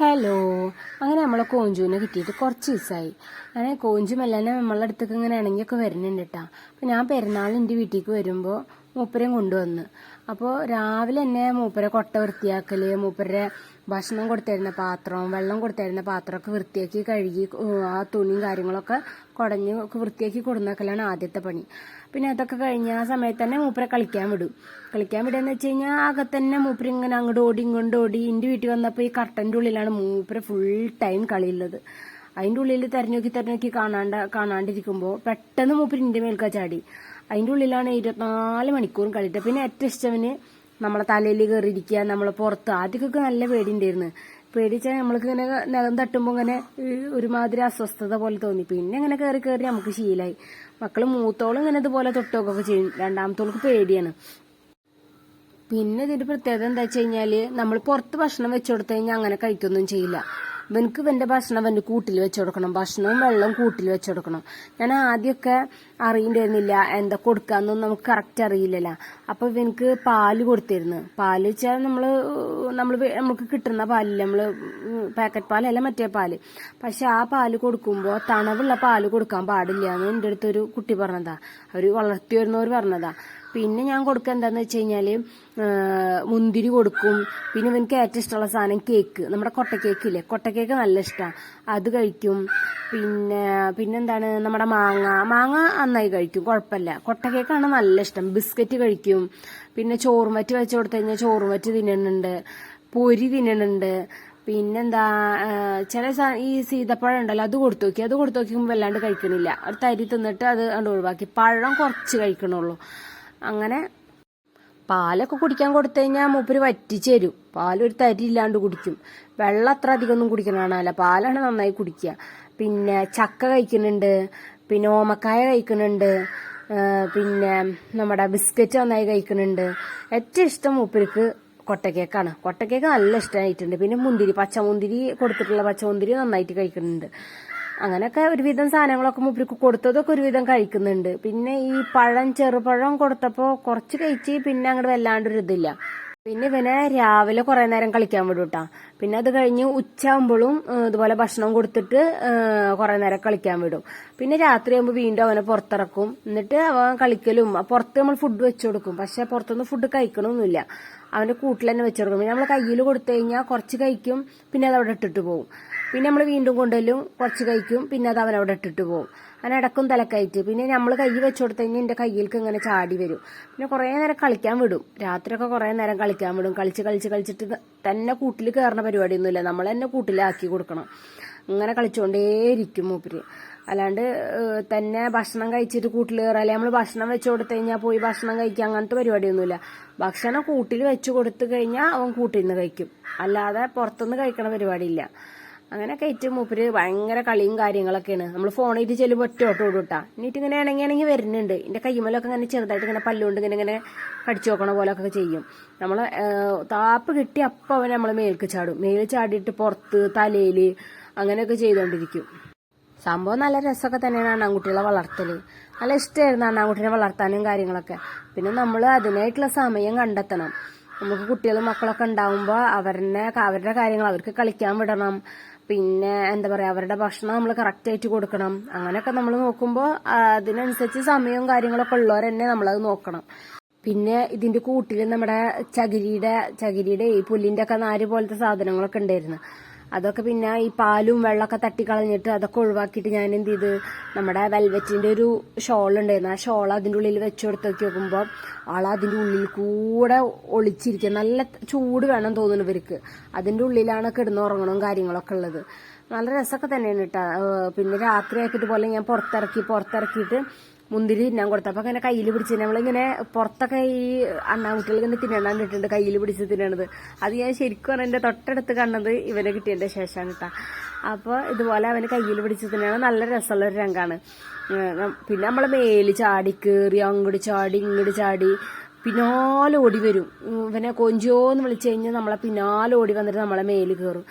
Hello അങ്ങനെ നമ്മളെ കോഞ്ചുവിനെ കിട്ടിയിട്ട് കുറച്ച് ദിവസമായി അങ്ങനെ കോഞ്ചും മെല്ലാനെ നമ്മളെ അടുത്തേക്ക് ഇങ്ങനെ ഇണങ്ങിയൊക്കെ വരുന്നുണ്ട് കേട്ടോ അപ്പം ഞാൻ പെരുന്നാൾ എന്റെ വീട്ടിലേക്ക് വരുമ്പോൾ മൂപ്പരെയും കൊണ്ടുവന്ന്. അപ്പോൾ രാവിലെ തന്നെ മൂപ്പരെ കൊട്ട വൃത്തിയാക്കൽ മൂപ്പരെ ഭക്ഷണം കൊടുത്തിരുന്ന പാത്രവും വെള്ളം കൊടുത്തിരുന്ന പാത്രമൊക്കെ വൃത്തിയാക്കി കഴുകി ആ തുണിയും കാര്യങ്ങളൊക്കെ കുടഞ്ഞ് വൃത്തിയാക്കി കൊടുന്നൊക്കെയാണ് ആദ്യത്തെ പണി. പിന്നെ അതൊക്കെ കഴിഞ്ഞ ആ സമയത്ത് തന്നെ മൂപ്പരെ കളിക്കാൻ വിടും. കളിക്കാൻ വിടുകയെന്ന് വെച്ച് കഴിഞ്ഞാൽ അകെ തന്നെ മൂപ്പര് ഇങ്ങനെ അങ്ങോട്ട് ഓടി ഇങ്ങോട്ട് ഓടി എന്റെ വീട്ടിൽ വന്നപ്പോൾ ഈ കർട്ടന്റെ ഉള്ളിലാണ് മൂപ്പര് ഫുൾ ടൈം കളിയുള്ളത്. അതിന്റെ ഉള്ളിൽ തെരഞ്ഞോക്കി തെരഞ്ഞോക്കി കാണാണ്ട കാണാണ്ടിരിക്കുമ്പോൾ പെട്ടെന്ന് മൂപ്പര് എന്റെ മേൽക്കാ ചാടി. അതിന്റെ ഉള്ളിലാണ് ഇരുപത്തിനാല് മണിക്കൂറും കളിയിട്ട് പിന്നെ ഏറ്റവും ഇഷ്ടവന് നമ്മളെ തലയിൽ കയറിയിരിക്കുക നമ്മളെ പുറത്ത്. ആദ്യമൊക്കെ നല്ല പേടിയുണ്ടായിരുന്നു. പേടിച്ചാൽ നമ്മൾക്ക് ഇങ്ങനെ നഖം തട്ടുമ്പോൾ ഇങ്ങനെ ഒരുമാതിരി അസ്വസ്ഥത പോലെ തോന്നി. പിന്നെ ഇങ്ങനെ കയറി കയറി നമുക്ക് ശീലായി. മക്കൾ മൂത്തോളും ഇങ്ങനെ ഇതുപോലെ തൊട്ടൊക്കെ ചെയ്യും. രണ്ടാമത്തോൾക്ക് പേടിയാണ്. പിന്നെ ഇതിന്റെ പ്രത്യേകത എന്താ വെച്ച് കഴിഞ്ഞാൽ നമ്മൾ പുറത്ത് ഭക്ഷണം വെച്ചു കൊടുത്തു കഴിഞ്ഞാൽ അങ്ങനെ കഴിക്കൊന്നും ചെയ്യില്ല. ഇവനക്ക് ഇവന്റെ ഭക്ഷണം അവന്റെ കൂട്ടിൽ വെച്ച് കൊടുക്കണം. ഭക്ഷണവും വെള്ളവും കൂട്ടിൽ വെച്ച് കൊടുക്കണം. ഞാൻ ആദ്യമൊക്കെ അറിയണ്ടായിരുന്നില്ല എന്താ കൊടുക്കാന്നൊന്നും നമുക്ക് കറക്റ്റ് അറിയില്ലല്ലോ. അപ്പൊ ഇവനക്ക് പാൽ കൊടുത്തിരുന്നു. പാൽ വെച്ചാൽ നമ്മൾ നമ്മൾ നമുക്ക് കിട്ടുന്ന പാലില്ല നമ്മൾ പാക്കറ്റ് പാലല്ല മറ്റേ പാൽ. പക്ഷെ ആ പാൽ കൊടുക്കുമ്പോൾ തണവുള്ള പാൽ കൊടുക്കാൻ പാടില്ല എന്ന് എന്റെ അടുത്തൊരു കുട്ടി പറഞ്ഞതാ. അവർ വളർത്തി വരുന്നവർ പറഞ്ഞതാ. പിന്നെ ഞാൻ കൊടുക്കുക എന്താണെന്ന് വെച്ച് കഴിഞ്ഞാൽ മുന്തിരി കൊടുക്കും. പിന്നെ ഇവനക്ക് ഏറ്റവും ഇഷ്ടമുള്ള സാധനം കേക്ക്. നമ്മുടെ കൊട്ട കേക്ക് ഇല്ലേ കൊട്ട കേക്ക് നല്ല ഇഷ്ടമാണ് അത് കഴിക്കും. പിന്നെ പിന്നെന്താണ്? നമ്മുടെ മാങ്ങ. മാങ്ങ നന്നായി കഴിക്കും. കുഴപ്പമില്ല. കൊട്ട കേക്കാണ് നല്ല ഇഷ്ടം. ബിസ്ക്കറ്റ് കഴിക്കും. പിന്നെ ചോറുമറ്റ് വെച്ച് കൊടുത്തു കഴിഞ്ഞാൽ ചോറുമറ്റ് തിന്നുന്നുണ്ട് പൊരി തിന്നുന്നുണ്ട് പിന്നെന്താ ചില ഈ സീതപ്പഴം ഉണ്ടല്ലോ അത് കൊടുത്തു നോക്കി. അത് കൊടുത്തു നോക്കിയുമ്പോൾ വല്ലാണ്ട് കഴിക്കണില്ല. ഒരു തരി തിന്നിട്ട് അത് ഒഴിവാക്കി. പഴം കുറച്ച് കഴിക്കണുള്ളൂ. അങ്ങനെ പാലൊക്കെ കുടിക്കാൻ കൊടുത്തു കഴിഞ്ഞാൽ മൂപ്പര് വറ്റിച്ചു തരും. പാലൊരു തരി ഇല്ലാണ്ട് കുടിക്കും. വെള്ളം അത്ര അധികം ഒന്നും കുടിക്കണല്ല പാലാണ് നന്നായി കുടിക്കുക. പിന്നെ ചക്ക കഴിക്കുന്നുണ്ട്. പിന്നെ ഓമക്കായ കഴിക്കുന്നുണ്ട്. പിന്നെ നമ്മുടെ ബിസ്ക്കറ്റ് നന്നായി കഴിക്കുന്നുണ്ട്. ഏറ്റവും ഇഷ്ടം മൂപ്പർക്ക് കൊട്ടക്കേക്കാണ്. കൊട്ടക്കേക്ക് നല്ല ഇഷ്ടമായിട്ടുണ്ട്. പിന്നെ മുന്തിരി പച്ചമുന്തിരി കൊടുത്തിട്ടുള്ള പച്ചമുന്തിരി നന്നായിട്ട് കഴിക്കുന്നുണ്ട്. അങ്ങനെയൊക്കെ ഒരുവിധം സാധനങ്ങളൊക്കെ മൂപ്പർക്ക് കൊടുത്തതൊക്കെ ഒരുവിധം കഴിക്കുന്നുണ്ട്. പിന്നെ ഈ പഴം ചെറുപഴം കൊടുത്തപ്പോൾ കുറച്ച് കഴിച്ച് പിന്നെ അങ്ങോട്ട് വല്ലാണ്ട് ഒരു ഇതില്ല പിന്നെ ഇവനെ രാവിലെ കുറെ നേരം കളിക്കാൻ വിടും പിന്നെ അത് കഴിഞ്ഞ് ഉച്ചയാകുമ്പോഴും ഇതുപോലെ ഭക്ഷണം കൊടുത്തിട്ട് കുറെ നേരം കളിക്കാൻ വിടും. പിന്നെ രാത്രിയാകുമ്പോൾ വീണ്ടും അവനെ പുറത്തിറക്കും. എന്നിട്ട് അവൻ കളിക്കലും. പുറത്ത് നമ്മൾ ഫുഡ് വെച്ചു കൊടുക്കും. പക്ഷെ പുറത്തുനിന്ന് ഫുഡ് കഴിക്കണമൊന്നുമില്ല അവന്റെ കൂട്ടിൽ തന്നെ വെച്ചെടുക്കും പിന്നെ നമ്മൾ കയ്യിൽ കൊടുത്തു കഴിഞ്ഞാൽ കുറച്ച് കഴിക്കും പിന്നെ അത് അവിടെ ഇട്ടിട്ട് പോകും പിന്നെ നമ്മൾ വീണ്ടും കൊണ്ടുവരും കുറച്ച് കഴിക്കും പിന്നെ അത് അവനവിടെ ഇട്ടിട്ട് പോകും അങ്ങനെ ഇടക്കും തലക്കയറ്റ് പിന്നെ നമ്മൾ കൈ വെച്ചു കൊടുത്തു കഴിഞ്ഞാൽ എന്റെ കയ്യിലേക്ക് ഇങ്ങനെ ചാടി വരും. പിന്നെ കുറേ നേരം കളിക്കാൻ വിടും. രാത്രിയൊക്കെ കുറേ നേരം കളിക്കാൻ വിടും. കളിച്ച് കളിച്ച് കളിച്ചിട്ട് തന്നെ കൂട്ടിൽ കയറുന്ന പരിപാടിയൊന്നുമില്ല. നമ്മൾ തന്നെ കൂട്ടിലാക്കി കൊടുക്കണം. ഇങ്ങനെ കളിച്ചുകൊണ്ടേയിരിക്കും മൂപ്പര്. അല്ലാണ്ട് തന്നെ ഭക്ഷണം കഴിച്ചിട്ട് കൂട്ടിൽ കയറാല്ലേ നമ്മൾ ഭക്ഷണം വെച്ച് കൊടുത്തു കഴിഞ്ഞാൽ പോയി ഭക്ഷണം കഴിക്കുക. അങ്ങനത്തെ പരിപാടിയൊന്നുമില്ല. ഭക്ഷണം കൂട്ടിൽ വെച്ച് കൊടുത്തു കഴിഞ്ഞാൽ അവൻ കൂട്ടിൽ നിന്ന് കഴിക്കും. അല്ലാതെ പുറത്തുനിന്ന് കഴിക്കണ പരിപാടിയില്ല. അങ്ങനെ കയറ്റും മൂപ്പര് ഭയങ്കര കളിയും കാര്യങ്ങളൊക്കെയാണ്. നമ്മൾ ഫോണിൽ ചെല്ലുമ്പോൾ ഒറ്റ ഓട്ടം ഓടുട്ടാ എന്നിട്ട് ഇങ്ങനെ ഇണങ്ങി ഇണങ്ങി വരുന്നുണ്ട്. എന്റെ കൈമലൊക്കെ ഇങ്ങനെ ചെറുതായിട്ട് ഇങ്ങനെ പല്ലുകൊണ്ട് ഇങ്ങനെ ഇങ്ങനെ കടിച്ചു നോക്കണ പോലൊക്കെ ചെയ്യും. നമ്മൾ താപ്പ് കിട്ടി അപ്പം അവൻ നമ്മൾ മേൽക്ക് ചാടും. മേൽ ചാടിയിട്ട് പുറത്ത് തലയിൽ അങ്ങനെയൊക്കെ ചെയ്തുകൊണ്ടിരിക്കും സംഭവം നല്ല രസമൊക്കെ തന്നെയാണ് അണ്ണാൻകുട്ടികളെ വളർത്തൽ നല്ല ഇഷ്ടമായിരുന്നു അണ്ണാൻകുട്ടിനെ വളർത്താനും കാര്യങ്ങളൊക്കെ. പിന്നെ നമ്മൾ അതിനായിട്ടുള്ള സമയം കണ്ടെത്തണം. നമുക്ക് കുട്ടികളും മക്കളൊക്കെ ഉണ്ടാവുമ്പോൾ അവരുടെ അവരുടെ കാര്യങ്ങൾ അവർക്ക് കളിക്കാൻ വിടണം. പിന്നെ എന്താ പറയുക അവരുടെ ഭക്ഷണം നമ്മൾ കറക്റ്റായിട്ട് കൊടുക്കണം. അങ്ങനെയൊക്കെ നമ്മൾ നോക്കുമ്പോൾ അതിനനുസരിച്ച് സമയവും കാര്യങ്ങളൊക്കെ ഉള്ളവർ തന്നെ നമ്മളത് നോക്കണം. പിന്നെ ഇതിന്റെ കൂട്ടിൽ നമ്മുടെ ചകിരിയുടെ ചകിരിയുടെ ഈ പുല്ലിന്റെ ഒക്കെ നാര് പോലത്തെ സാധനങ്ങളൊക്കെ ഉണ്ടായിരുന്നു. അതൊക്കെ പിന്നെ ഈ പാലും വെള്ളമൊക്കെ തട്ടിക്കളഞ്ഞിട്ട് അതൊക്കെ ഒഴിവാക്കിയിട്ട് ഞാൻ എന്ത് ചെയ്ത് നമ്മുടെ വെൽവെറ്റിന്റെ ഒരു ഷോൾ ഉണ്ടായിരുന്നു. ആ ഷോൾ അതിന്റെ ഉള്ളിൽ വെച്ച് കൊടുത്ത് നോക്കി നോക്കുമ്പോൾ ആൾ അതിന്റെ ഉള്ളിൽ കൂടെ ഒളിച്ചിരിക്കുക. നല്ല ചൂട് വേണം തോന്നുന്നു ഇവർക്ക്. അതിന്റെ ഉള്ളിലാണ് കിടന്നുറങ്ങണവും കാര്യങ്ങളൊക്കെ ഉള്ളത്. നല്ല രസമൊക്കെ തന്നെയാണ് കേട്ടോ. പിന്നെ രാത്രിയൊക്കെ പോലെ ഞാൻ പുറത്തിറക്കി പുറത്തിറക്കിയിട്ട് മുന്തിരി തിന്നാൻ കൊടുത്തു. അപ്പൊ അങ്ങനെ കയ്യിൽ പിടിച്ച് നമ്മളിങ്ങനെ പുറത്തൊക്കെ ഈ അണ്ണാമുട്ടികൾ ഇങ്ങനെ തിന്നണ്ടാണ്ടിട്ടുണ്ട് കയ്യിൽ പിടിച്ച് തിന്നണത്. അത് ഞാൻ ശരിക്കും എന്റെ തൊട്ടടുത്ത് കണ്ടത് ഇവനെ കിട്ടിയതിന്റെ ശേഷമാണ് കിട്ടാ അപ്പൊ ഇതുപോലെ അവന് കയ്യിൽ പിടിച്ച് തിന്നണം നല്ല രസമുള്ള ഒരു രംഗാണ് പിന്നെ നമ്മൾ മേൽ ചാടി കയറി അങ്ങോട്ട് ചാടി ഇങ്ങോട്ട് ചാടി പിന്നാലെ ഓടി വരും. ഇവനെ കൊഞ്ചോന്ന് വിളിച്ചു കഴിഞ്ഞാൽ നമ്മളെ പിന്നാലെ ഓടി വന്നിട്ട് നമ്മളെ മേൽ കയറും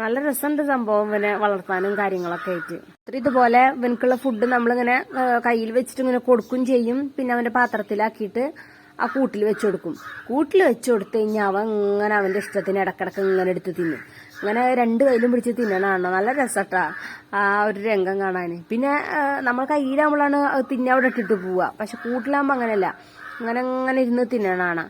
നല്ല രസമുണ്ട് സംഭവം പിന്നെ വളർത്താനും കാര്യങ്ങളൊക്കെ ആയിട്ട്. ഇതുപോലെ ഇവനക്കുള്ള ഫുഡ് നമ്മളിങ്ങനെ കയ്യിൽ വെച്ചിട്ട് ഇങ്ങനെ കൊടുക്കും ചെയ്യും. പിന്നെ അവന്റെ പാത്രത്തിലാക്കിയിട്ട് ആ കൂട്ടിൽ വെച്ചു കൊടുക്കും. കൂട്ടിൽ വെച്ചു കൊടുത്തു കഴിഞ്ഞാൽ അവൻ ഇങ്ങനെ അവന്റെ ഇഷ്ടത്തിന് ഇടക്കിടക്ക് ഇങ്ങനെ എടുത്ത് തിന്നും. അങ്ങനെ രണ്ട് കയ്യിലും പിടിച്ച് തിന്നണാണോ നല്ല രസട്ടാ. ആ ഒരു രംഗം കാണാൻ പിന്നെ നമ്മൾ കയ്യിലാകുമ്പോഴാണ് തിന്നെ അവിടെ ഇട്ടിട്ട് പോവുക. പക്ഷെ കൂട്ടിലാകുമ്പോൾ അങ്ങനെയല്ല. അങ്ങനെ അങ്ങനെ ഇരുന്ന് തിന്നണതാണ്.